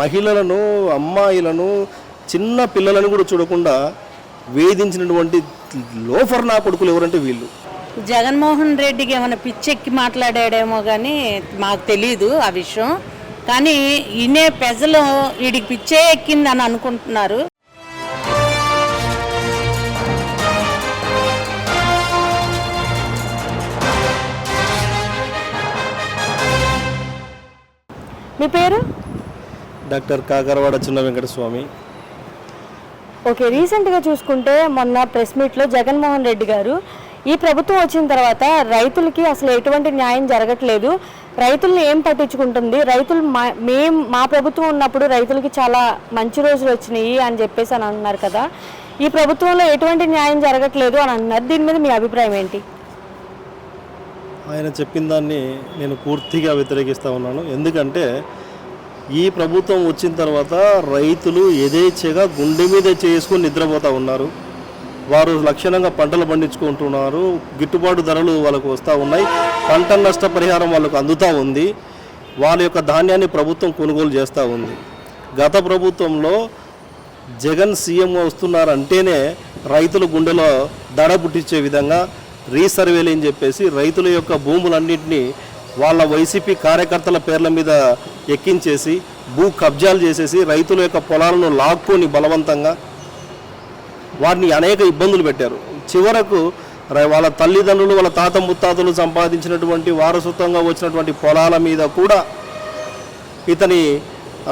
మహిళలను అమ్మాయిలను చిన్న పిల్లలను కూడా చూడకుండా వేధించినటువంటి లోఫర్ నా కొడుకులు ఎవరంటే వీళ్ళు. జగన్మోహన్ రెడ్డికి ఏమైనా పిచ్చెక్కి మాట్లాడాడేమో కానీ మాకు తెలియదు ఆ విషయం. కానీ ఈయనే ప్రజలు వీడికి పిచ్చే ఎక్కిందని అనుకుంటున్నారు. మీ పేరు? డాక్టర్ కాకరవాడ చిన్న వెంకటస్వామి. ఓకే రీసెంట్గా చూసుకుంటే మొన్న ప్రెస్ మీట్లో జగన్మోహన్ రెడ్డి గారు ఈ ప్రభుత్వం వచ్చిన తర్వాత రైతులకి అసలు ఎటువంటి న్యాయం జరగట్లేదు. రైతుల్ని ఏం పట్టించుకుంటుంది? రైతులు మా మేం మా ప్రభుత్వం ఉన్నప్పుడు రైతులకి చాలా మంచి రోజులు వచ్చినాయి అని చెప్పేసి అని అంటున్నారు కదా. ఈ ప్రభుత్వంలో ఎటువంటి న్యాయం జరగట్లేదు అని అంటున్నారు దీని మీద మీ అభిప్రాయం ఏంటి? ఆయన చెప్పిన దాన్ని నేను పూర్తిగా వ్యతిరేకిస్తూ ఉన్నాను. ఎందుకంటే ఈ ప్రభుత్వం వచ్చిన తర్వాత రైతులు యథేచ్ఛగా గుండె మీద చేసుకొని నిద్రపోతూ ఉన్నారు. వారు లక్షణంగా పంటలు పండించుకుంటున్నారు. గిట్టుబాటు ధరలు వాళ్ళకు వస్తూ ఉన్నాయి. పంట నష్టపరిహారం వాళ్ళకు అందుతూ ఉంది. వాళ్ళ యొక్క ధాన్యాన్ని ప్రభుత్వం కొనుగోలు చేస్తూ ఉంది. గత ప్రభుత్వంలో జగన్ సీఎం వస్తున్నారంటేనే రైతుల గుండెలో దడ పుట్టించే విధంగా రీసర్వేలు అని చెప్పేసి రైతుల యొక్క భూములన్నింటినీ వాళ్ళ వైసీపీ కార్యకర్తల పేర్ల మీద ఎక్కించేసి భూ కబ్జాలు చేసేసి రైతుల యొక్క పొలాలను లాక్కొని బలవంతంగా వారిని అనేక ఇబ్బందులు పెట్టారు. చివరకు వాళ్ళ తల్లిదండ్రులు వాళ్ళ తాత ముత్తాతలు సంపాదించినటువంటి వారసత్వంగా వచ్చినటువంటి పొలాల మీద కూడా ఇతని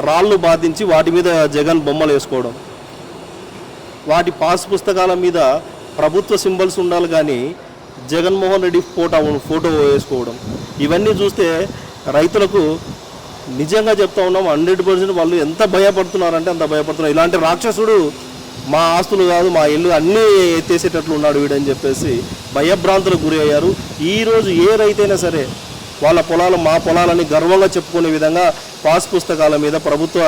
రాళ్ళు బాధించి వాటి మీద జగన్ బొమ్మలు వేసుకోవడం. వాటి పాస్ పుస్తకాల మీద ప్రభుత్వ సింబల్స్ ఉండాలి కానీ జగన్మోహన్ రెడ్డి ఫోటో ఫోటో వేసుకోవడం. ఇవన్నీ చూస్తే రైతులకు నిజంగా చెప్తా ఉన్నాం హండ్రెడ్ పర్సెంట్ వాళ్ళు ఎంత భయపడుతున్నారంటే అంత భయపడుతున్నారు. ఇలాంటి రాక్షసుడు మా ఆస్తులు కాదు మా ఇల్లు అన్నీ ఎత్తేసేటట్లు ఉన్నాడు వీడని చెప్పేసి భయభ్రాంతులకు గురి అయ్యారు. ఈరోజు ఏ రైతైనా సరే వాళ్ళ పొలాలు మా పొలాలని గర్వంగా చెప్పుకునే విధంగా పాస్ పుస్తకాల మీద ప్రభుత్వ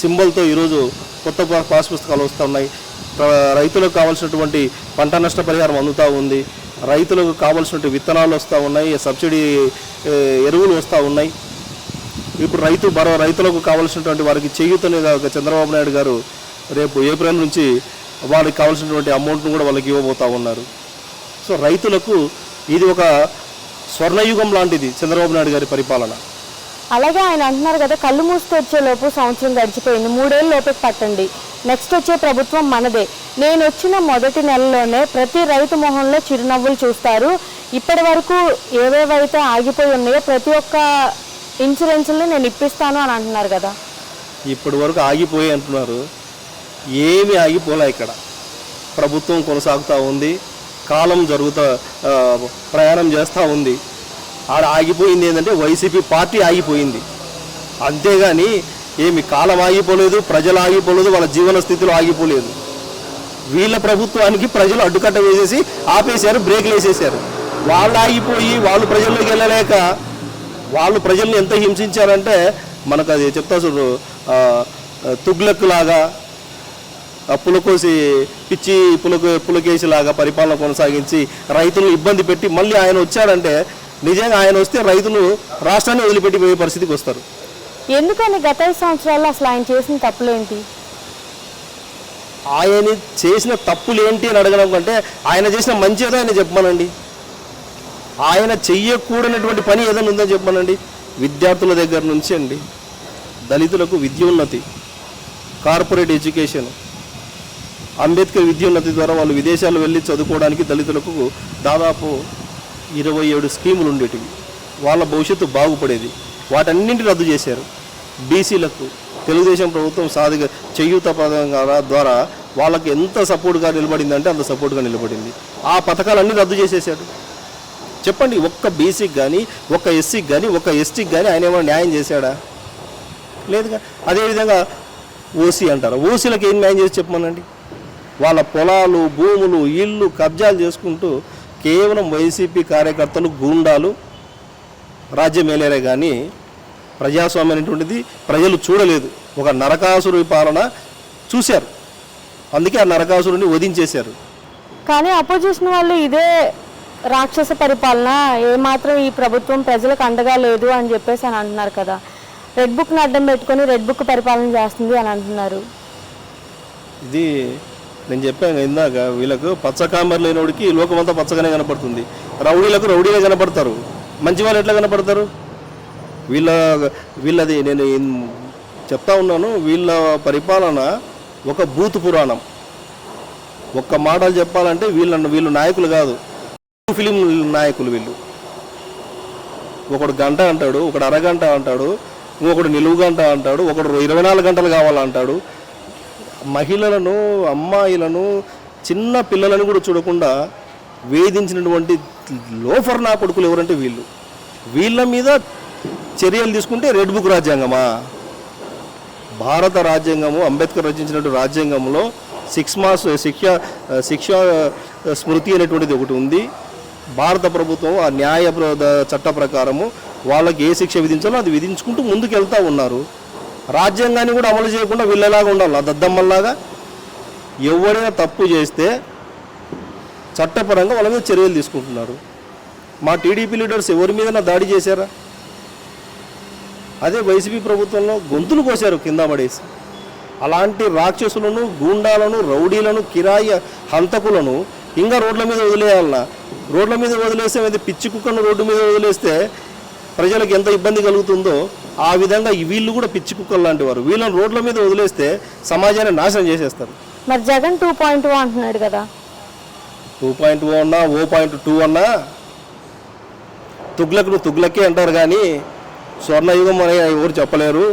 సింబల్తో ఈరోజు కొత్త పాస్ పుస్తకాలు వస్తున్నాయి. రైతులకు కావాల్సినటువంటి పంట నష్ట పరిహారం అందుతూ ఉంది. రైతులకు కావాల్సినటువంటి విత్తనాలు వస్తూ ఉన్నాయి సబ్సిడీ ఎరువులు వస్తూ ఉన్నాయి. ఇప్పుడు రైతు మరో రైతులకు కావాల్సినటువంటి వారికి చేయూతని చంద్రబాబు నాయుడు గారు రేపు ఏప్రిల్ నుంచి వాళ్ళకి కావాల్సినటువంటి అమౌంట్ను కూడా వాళ్ళకి ఇవ్వబోతా ఉన్నారు. సో రైతులకు ఇది ఒక స్వర్ణయుగం లాంటిది చంద్రబాబు నాయుడు గారి పరిపాలన. అలాగే ఆయన అంటున్నారు కదా కళ్ళు మూస్తూ వచ్చే లోపు సంవత్సరం గడిచిపోయింది. మూడేళ్ళు లోపలికి పట్టండి. నెక్స్ట్ వచ్చే ప్రభుత్వం మనదే. నేను వచ్చిన మొదటి నెలలోనే ప్రతి రైతు మొహంలో చిరునవ్వులు చూస్తారు. ఇప్పటి వరకు ఏవేవైతే ఆగిపోయి ఉన్నాయో ప్రతి ఒక్క ఇన్సూరెన్స్ని నేను ఇప్పిస్తాను అని అంటున్నారు కదా. ఇప్పటి వరకు ఆగిపోయి అంటున్నారు. ఏమి ఆగిపోలే ఇక్కడ. ప్రభుత్వం కొనసాగుతూ ఉంది. కాలం జరుగుతా ప్రయాణం చేస్తూ ఉంది. ఆడ ఆగిపోయింది ఏంటంటే వైసీపీ పార్టీ ఆగిపోయింది. అంతేగాని ఏమి కాలం ఆగిపోలేదు ప్రజలు ఆగిపోలేదు వాళ్ళ జీవన స్థితిలో ఆగిపోలేదు. వీళ్ళ ప్రభుత్వానికి ప్రజలు అడ్డుకట్ట వేసేసి ఆపేశారు బ్రేక్లు వేసేసారు వాళ్ళు ఆగిపోయి వాళ్ళు ప్రజల్లోకి వెళ్ళలేక వాళ్ళు ప్రజల్ని ఎంత హింసించారంటే మనకు అది చెప్తా చూడు తుగ్లక్ లాగా పులకోసి పిచ్చి పులక పులకేసిలాగా పరిపాలన కొనసాగించి రైతులను ఇబ్బంది పెట్టి మళ్ళీ ఆయన వచ్చాడంటే నిజంగా ఆయన వస్తే రైతులు రాష్ట్రాన్ని వదిలిపెట్టి పోయే పరిస్థితికి వస్తారు. ఎందుకని గత సంవత్సరాల్లో అసలు ఆయన చేసిన తప్పులేంటి? ఆయన చేసిన తప్పులు ఏంటి అని అడగడం కంటే ఆయన చేసిన మంచి ఏదో ఆయన చెప్పమనండి. ఆయన చెయ్యకూడనటువంటి పని ఏదైనా ఉందని చెప్పమనండి. విద్యార్థుల దగ్గర నుంచి అండి. దళితులకు విద్యోన్నతి కార్పొరేట్ ఎడ్యుకేషన్ అంబేద్కర్ విద్యోన్నతి ద్వారా వాళ్ళు విదేశాలు వెళ్ళి చదువుకోవడానికి దళితులకు దాదాపు ఇరవై ఏడు స్కీములు ఉండేటివి. వాళ్ళ భవిష్యత్తు బాగుపడేది. వాటన్నింటి రద్దు చేశారు. బీసీలకు తెలుగుదేశం ప్రభుత్వం సాధిక చేయూత పథకం ద్వారా- వాళ్ళకి ఎంత సపోర్ట్గా నిలబడిందంటే అంత సపోర్ట్గా నిలబడింది. ఆ పథకాలన్నీ రద్దు చేసేసాడు. చెప్పండి ఒక్క బీసీకి కానీ ఒక్క ఎస్సీకి కానీ ఒక్క ఎస్టీకి కానీ ఆయన ఏమైనా న్యాయం చేశాడా? లేదుగా. అదేవిధంగా ఓసీ అంటారు? ఓసీలకు ఏం న్యాయం చేసి చెప్పమనండి? వాళ్ళ పొలాలు భూములు ఇళ్ళు కబ్జాలు చేసుకుంటూ కేవలం వైసీపీ కార్యకర్తలు గూండాలు రాజ్యం ఏలేరే కానీ ప్రజాస్వామ్యం అనేటువంటిది ప్రజలు చూడలేదు. ఒక నరకాసురు పాలన చూశారు. అందుకే ఆ నరకాసురుని వధించేశారు. కానీ అపోజిషన్ వాళ్ళు ఇదే రాక్షస పరిపాలన ఏమాత్రం ఈ ప్రభుత్వం ప్రజలకు అండగా లేదు అని చెప్పేసి అని అంటున్నారు కదా. రెడ్ బుక్ని అడ్డం పెట్టుకొని రెడ్ బుక్ పరిపాలన చేస్తుంది అని అంటున్నారు. ఇది నేను చెప్పాను ఇందాక వీళ్ళకు పచ్చ కామర్ లేనివాడికి లోకమంతా పచ్చగానే కనపడుతుంది. రౌడీలకు రౌడీగా కనపడతారు. మంచి వాళ్ళు ఎట్లా కనపడతారు? వీళ్ళ వీళ్ళది నేను చెప్తా ఉన్నాను వీళ్ళ పరిపాలన ఒక బూత్ పురాణం. ఒక్క మాటలు చెప్పాలంటే వీళ్ళ వీళ్ళు నాయకులు కాదు. ఫిలిం నాయకులు వీళ్ళు. ఒకడు గంట అంటాడు ఒకడు అరగంట అంటాడు ఇంకొకడు నిలువు గంట అంటాడు ఒకడు ఇరవై నాలుగు గంటలు కావాలంటాడు. మహిళలను అమ్మాయిలను చిన్న పిల్లలను కూడా చూడకుండా వేధించినటువంటి లోఫర్ నా కొడుకులు ఎవరంటే వీళ్ళు. వీళ్ళ మీద చర్యలు తీసుకుంటే రెడ్ బుక్ రాజ్యాంగమా? భారత రాజ్యాంగము అంబేద్కర్ రచించినటువంటి రాజ్యాంగంలో సిక్స్ మాస్ శిక్ష శిక్ష స్మృతి అనేటువంటిది ఒకటి ఉంది. భారత ప్రభుత్వం ఆ న్యాయ చట్ట ప్రకారము వాళ్ళకి ఏ శిక్ష విధించాలో అది విధించుకుంటూ ముందుకు వెళ్తూ ఉన్నారు. రాజ్యాంగాన్ని కూడా అమలు చేయకుండా వీళ్ళలాగా ఉండాలి? ఆ దద్దమ్మల్లాగా ఎవరైనా తప్పు చేస్తే చట్టపరంగా వాళ్ళ మీద చర్యలు తీసుకుంటున్నారు. మా టీడీపీ లీడర్స్ ఎవరి మీద దాడి చేశారా? అదే వైసీపీ ప్రభుత్వంలో గొంతులు కోసారు కింద పడేసి. అలాంటి రాక్షసులను గూండాలను రౌడీలను కిరాయి హంతకులను ఇంకా రోడ్ల మీద వదిలేయాలన్నా. రోడ్ల మీద వదిలేస్తే అది పిచ్చి కుక్కను రోడ్డు మీద వదిలేస్తే ప్రజలకు ఎంత ఇబ్బంది కలుగుతుందో ఆ విధంగా వీళ్ళు కూడా పిచ్చి కుక్కలు లాంటి వారు. వీళ్ళని రోడ్ల మీద వదిలేస్తే సమాజాన్ని నాశనం చేసేస్తారు. మరి జగన్ టూ పాయింట్ టూ అంటున్నాడు కదా. టూ పాయింట్ ఓ అన్నా ఓ పాయింట్ టూ అన్నా తుగ్లక్ను తుగ్లకే అంటారు కానీ స్వర్ణయుగం అని ఎవరు చెప్పలేరు.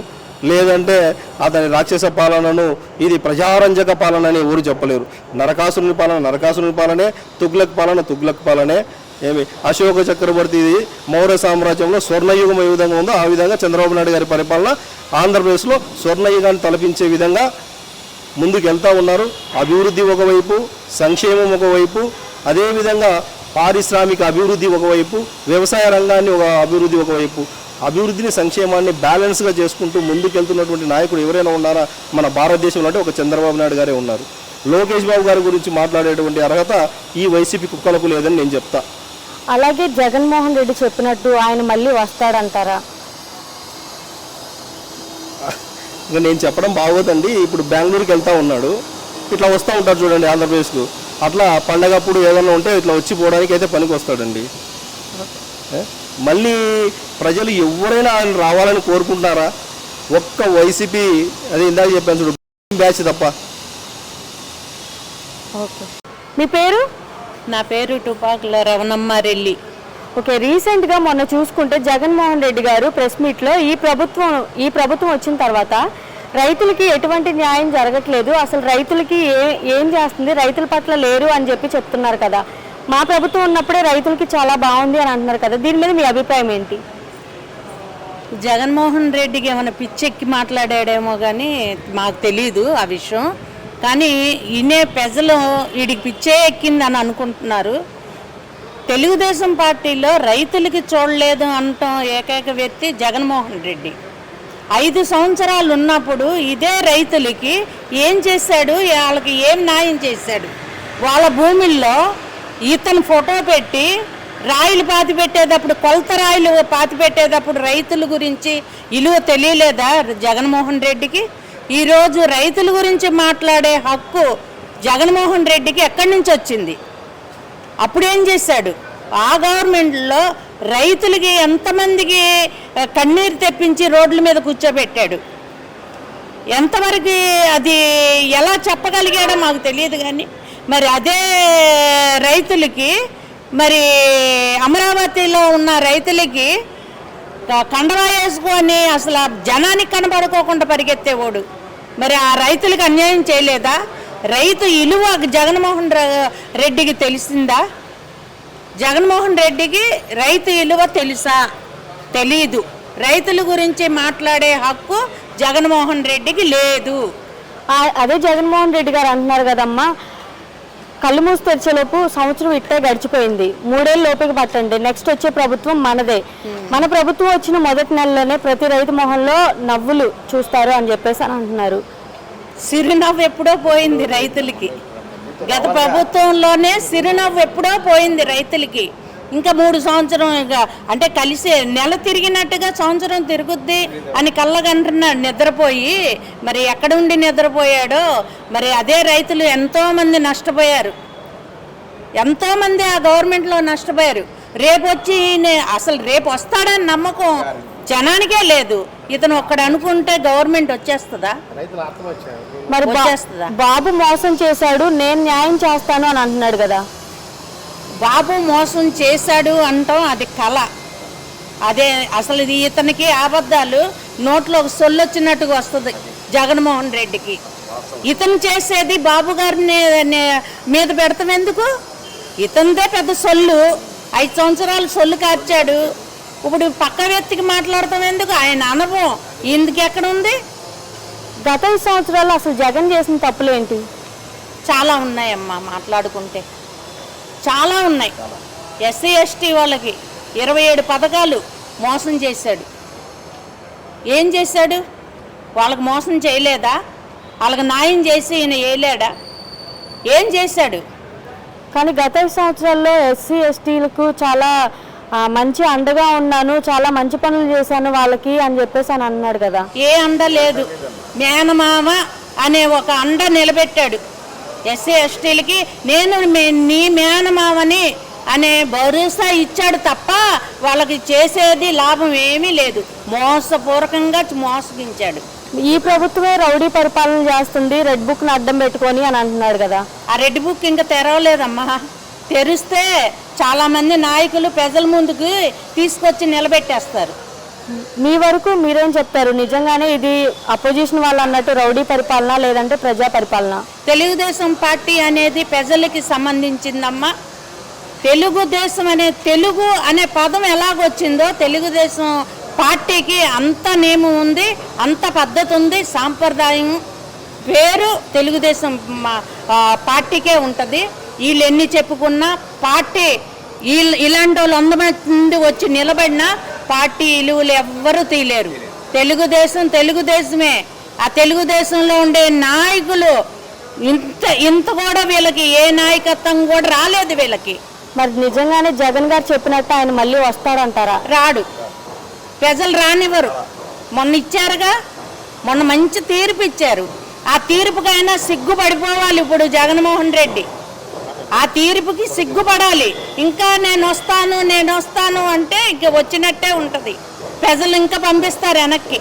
లేదంటే అతని రాక్షస పాలనను ఇది ప్రజారంజక పాలన అని ఎవరు చెప్పలేరు. నరకాసురుని పాలన నరకాసురుని పాలనే తుగ్లక్ పాలన తుగ్లక్ పాలనే ఏమి? అశోక చక్రవర్తి మౌర్య సామ్రాజ్యంలో స్వర్ణయుగం ఏ విధంగా ఉందో ఆ విధంగా చంద్రబాబు నాయుడు గారి పరిపాలన ఆంధ్రప్రదేశ్లో స్వర్ణయుగాన్ని తలపించే విధంగా ముందుకు వెళ్తూ ఉన్నారు. అభివృద్ధి ఒకవైపు సంక్షేమం ఒకవైపు అదేవిధంగా పారిశ్రామిక అభివృద్ధి ఒకవైపు వ్యవసాయ రంగాన్ని ఒక అభివృద్ధి ఒకవైపు. అభివృద్ధిని సంక్షేమాన్ని బ్యాలెన్స్గా చేసుకుంటూ ముందుకెళ్తున్నటువంటి నాయకుడు ఎవరైనా ఉన్నారా? మన భారతదేశంలో అంటే ఒక చంద్రబాబు నాయుడు గారే ఉన్నారు. లోకేష్ బాబు గారి గురించి మాట్లాడేటువంటి అర్హత ఈ వైసీపీ కుక్కలకు లేదని నేను చెప్తా. అలాగే జగన్మోహన్ రెడ్డి చెప్పినట్టు ఆయన మళ్ళీ వస్తాడంటారా? ఇంకా నేను చెప్పడం బాగోదండి. ఇప్పుడు బెంగళూరుకి వెళ్తా ఉన్నాడు. ఇట్లా వస్తూ ఉంటారు చూడండి ఆంధ్రప్రదేశ్కు అట్లా పండగప్పుడు ఏదైనా ఉంటే ఇట్లా వచ్చి పోవడానికి అయితే పనికి వస్తాడండి? మళ్ళీ ప్రజలు ఎవరైనా ఆయన రావాలని కోరుకుంటున్నారా? ఒక్క వైసీపీ అదే ఇందాక చెప్పాను చూడు బ్యాచ్ తప్ప. ఓకే. మీ పేరు? నా పేరు టుపాకుల రవణమ్మారెల్లి ఓకే రీసెంట్గా మొన్న చూసుకుంటే జగన్మోహన్ రెడ్డి గారు ప్రెస్ మీట్లో ఈ ప్రభుత్వం ఈ ప్రభుత్వం వచ్చిన తర్వాత రైతులకి ఎటువంటి న్యాయం జరగట్లేదు. అసలు రైతులకి ఏ ఏం చేస్తుంది? రైతుల పట్ల లేరు అని చెప్పి చెప్తున్నారు కదా. మా ప్రభుత్వం ఉన్నప్పుడే రైతులకి చాలా బాగుంది అని అంటున్నారు కదా దీని మీద మీ అభిప్రాయం ఏంటి? జగన్మోహన్ రెడ్డికి ఏమైనా పిచ్చెక్కి మాట్లాడాడేమో కానీ మాకు తెలీదు ఆ విషయం. కానీ ఇనే ప్రజలు వీడికి పిచ్చే ఎక్కిందని అనుకుంటున్నారు. తెలుగుదేశం పార్టీలో రైతులకి చూడలేదు అనటం ఏకైక వ్యక్తి జగన్మోహన్ రెడ్డి. ఐదు సంవత్సరాలు ఉన్నప్పుడు ఇదే రైతులకి ఏం చేశాడు? వాళ్ళకి ఏం న్యాయం చేశాడు? వాళ్ళ భూముల్లో ఇతను ఫోటో పెట్టి రాయిలు పాతి పెట్టేటప్పుడు కొలత రాయిలు పాతి పెట్టేటప్పుడు రైతుల గురించి ఇలువ తెలియలేదా జగన్మోహన్ రెడ్డికి? ఈరోజు రైతుల గురించి మాట్లాడే హక్కు జగన్మోహన్ రెడ్డికి ఎక్కడి నుంచి వచ్చింది? అప్పుడేం చేశాడు? ఆ గవర్నమెంట్లో రైతులకి ఎంతమందికి కన్నీరు తెప్పించి రోడ్ల మీద కూర్చోబెట్టాడు? ఎంతవరకు అది ఎలా చెప్పగలిగాడో మాకు తెలియదు కానీ మరి అదే రైతులకి మరి అమరావతిలో ఉన్న రైతులకి కండరాయేసుకొని కండవా వేసుకొని అసలు జనానికి కనబడుకోకుండా పరిగెత్తేవాడు. మరి ఆ రైతులకు అన్యాయం చేయలేదా? రైతు ఇలువ జగన్మోహన్ రెడ్డికి తెలిసిందా? జగన్మోహన్ రెడ్డికి రైతు విలువ తెలుసా? తెలీదు. రైతుల గురించి మాట్లాడే హక్కు జగన్మోహన్ రెడ్డికి లేదు. అదే జగన్మోహన్ రెడ్డి గారు అంటున్నారు కదమ్మా. కళ్ళు మూసి తెరిచేలోపు సంవత్సరం ఇట్టే గడిచిపోయింది. మూడేళ్ళ లోపలికి పట్టండి. నెక్స్ట్ వచ్చే ప్రభుత్వం మనదే. మన ప్రభుత్వం వచ్చిన మొదటి నెలలోనే ప్రతి రైతు మొహంలో నవ్వులు చూస్తారు అని చెప్పేసి అని అంటున్నారు. సిరినవ్వు ఎప్పుడో పోయింది రైతులకి. గత ప్రభుత్వంలోనే సిరినవ్వు ఎప్పుడో పోయింది రైతులకి. ఇంకా మూడు సంవత్సరం ఇక అంటే కలిసి నెల తిరిగినట్టుగా సంవత్సరం తిరుగుద్ది అని కళ్ళగంటున్నాడు నిద్రపోయి మరి ఎక్కడుండి నిద్రపోయాడో మరి అదే రైతులు ఎంతోమంది నష్టపోయారు. ఎంతోమంది ఆ గవర్నమెంట్లో నష్టపోయారు. రేపు వచ్చి నే- అసలు రేపు వస్తాడని నమ్మకం జనానికే లేదు. ఇతను ఒక్కడ అనుకుంటే గవర్నమెంట్ వచ్చేస్తుందా? మరి? బాబు మోసం చేశాడు నేను న్యాయం చేస్తాను అని అంటున్నాడు కదా. బాబు మోసం చేశాడు అంటాం అది కళ అదే అసలు ఇది ఇతనికి అబద్ధాలు. నోట్లో సొల్లొచ్చినట్టుగా వస్తుంది జగన్మోహన్ రెడ్డికి. ఇతను చేసేది బాబు గారిని మీద పెడతాం ఎందుకు? ఇతనిదే పెద్ద సొల్లు. ఐదు సంవత్సరాలు సొల్లు కార్చాడు. ఇప్పుడు పక్క వ్యక్తికి మాట్లాడతాం ఎందుకు? ఆయన అనుభవం. ఇందుకు ఎక్కడ ఉంది? గత ఐదు సంవత్సరాలు అసలు జగన్ చేసిన తప్పులు ఏంటి చాలా ఉన్నాయమ్మా మాట్లాడుకుంటే. చాలా ఉన్నాయి. ఎస్సీ ఎస్టీ వాళ్ళకి ఇరవై ఏడు పథకాలు మోసం చేశాడు. ఏం చేశాడు? వాళ్ళకి మోసం చేయలేదా? వాళ్ళకి న్యాయం చేసి ఈయన వేయలేడా ఏం చేశాడు? కానీ గత సంవత్సరాల్లో ఎస్సీ ఎస్టీలకు చాలా మంచి అండగా ఉన్నాను చాలా మంచి పనులు చేశాను వాళ్ళకి అని చెప్పేసి అని అన్నాడు కదా. ఏ అండ లేదు. మేనమామ అనే ఒక అండ నిలబెట్టాడు. ఎస్సీ ఎస్టీలకి నేను నీ మేనమామని అనే భరోసా ఇచ్చాడు తప్ప వాళ్ళకి చేసేది లాభం ఏమీ లేదు. మోసపూర్వకంగా మోసగించాడు. ఈ ప్రభుత్వమే రౌడీ పరిపాలన చేస్తుంది రెడ్ బుక్ను అడ్డం పెట్టుకొని అని అంటున్నాడు కదా. ఆ రెడ్ బుక్ ఇంకా తెరవలేదమ్మా. తెరిస్తే చాలామంది నాయకులు ప్రజల ముందుకు తీసుకొచ్చి నిలబెట్టేస్తారు. మీ వరకు మీరేం చెప్తారు? నిజంగానే ఇది అపోజిషన్ వాళ్ళు అన్నట్టు రౌడీ పరిపాలన లేదంటే ప్రజా పరిపాలన? తెలుగుదేశం పార్టీ అనేది ప్రజలకి సంబంధించిందమ్మా. తెలుగుదేశం అనే తెలుగు అనే పదం ఎలాగొచ్చిందో తెలుగుదేశం పార్టీకి అంత నియమం ఉంది అంత పద్ధతి ఉంది సాంప్రదాయం పేరు తెలుగుదేశం మా- పార్టీకే ఉంటుంది. వీళ్ళు ఎన్ని చెప్పుకున్నా పార్టీ ఇలాంటి వాళ్ళు వంద వచ్చి నిలబడినా పార్టీ విలువలు ఎవ్వరూ తీయలేరు తెలుగుదేశం తెలుగుదేశమే. ఆ తెలుగుదేశంలో ఉండే నాయకులు ఇంత ఇంత కూడా వీళ్ళకి ఏ నాయకత్వం కూడా రాలేదు వీళ్ళకి. మరి నిజంగానే జగన్ గారు చెప్పినట్టు ఆయన మళ్ళీ వస్తాడంటారా రాడు. ప్రజలు రానివ్వరు. మొన్న ఇచ్చారుగా మొన్న మంచి తీర్పు ఇచ్చారు. ఆ తీర్పుకైనా సిగ్గుపడిపోవాలి ఇప్పుడు జగన్మోహన్ రెడ్డి. ఆ తీర్పుకి సిగ్గుపడాలి. ఇంకా నేను వస్తాను నేను వస్తాను అంటే ఇంక వచ్చినట్టే ఉంటుంది. ప్రజలు ఇంకా పంపిస్తారు వెనక్కి.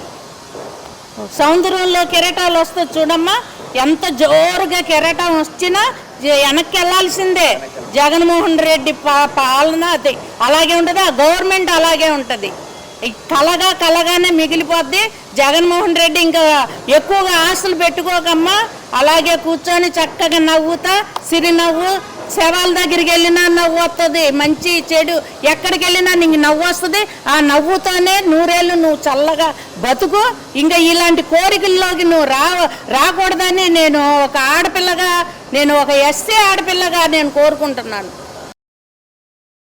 సౌందర్యంలో కెరటాలు వస్తే చూడమ్మా. ఎంత జోరుగా కెరటం వచ్చినా వెనక్కి వెళ్ళాల్సిందే. జగన్మోహన్ రెడ్డి పా- పాలన అది. అలాగే ఉంటుంది ఆ గవర్నమెంట్ అలాగే ఉంటుంది. కలగా కలగానే మిగిలిపోద్ది. జగన్మోహన్ రెడ్డి ఇంకా ఎక్కువగా ఆశలు పెట్టుకోకమ్మా. అలాగే కూర్చొని చక్కగా నవ్వుతా సిరినవ్వు శవాల దగ్గరికి వెళ్ళినా నవ్వు వస్తుంది మంచి చెడు ఎక్కడికి వెళ్ళినా నీకు నవ్వు వస్తుంది. ఆ నవ్వుతోనే నూరేళ్ళు నువ్వు చల్లగా బతుకు. ఇంకా ఇలాంటి కోరికల్లోకి నువ్వు రా రాకూడదని నేను ఒక ఆడపిల్లగా నేను ఒక ఎస్సీ ఆడపిల్లగా నేను కోరుకుంటున్నాను.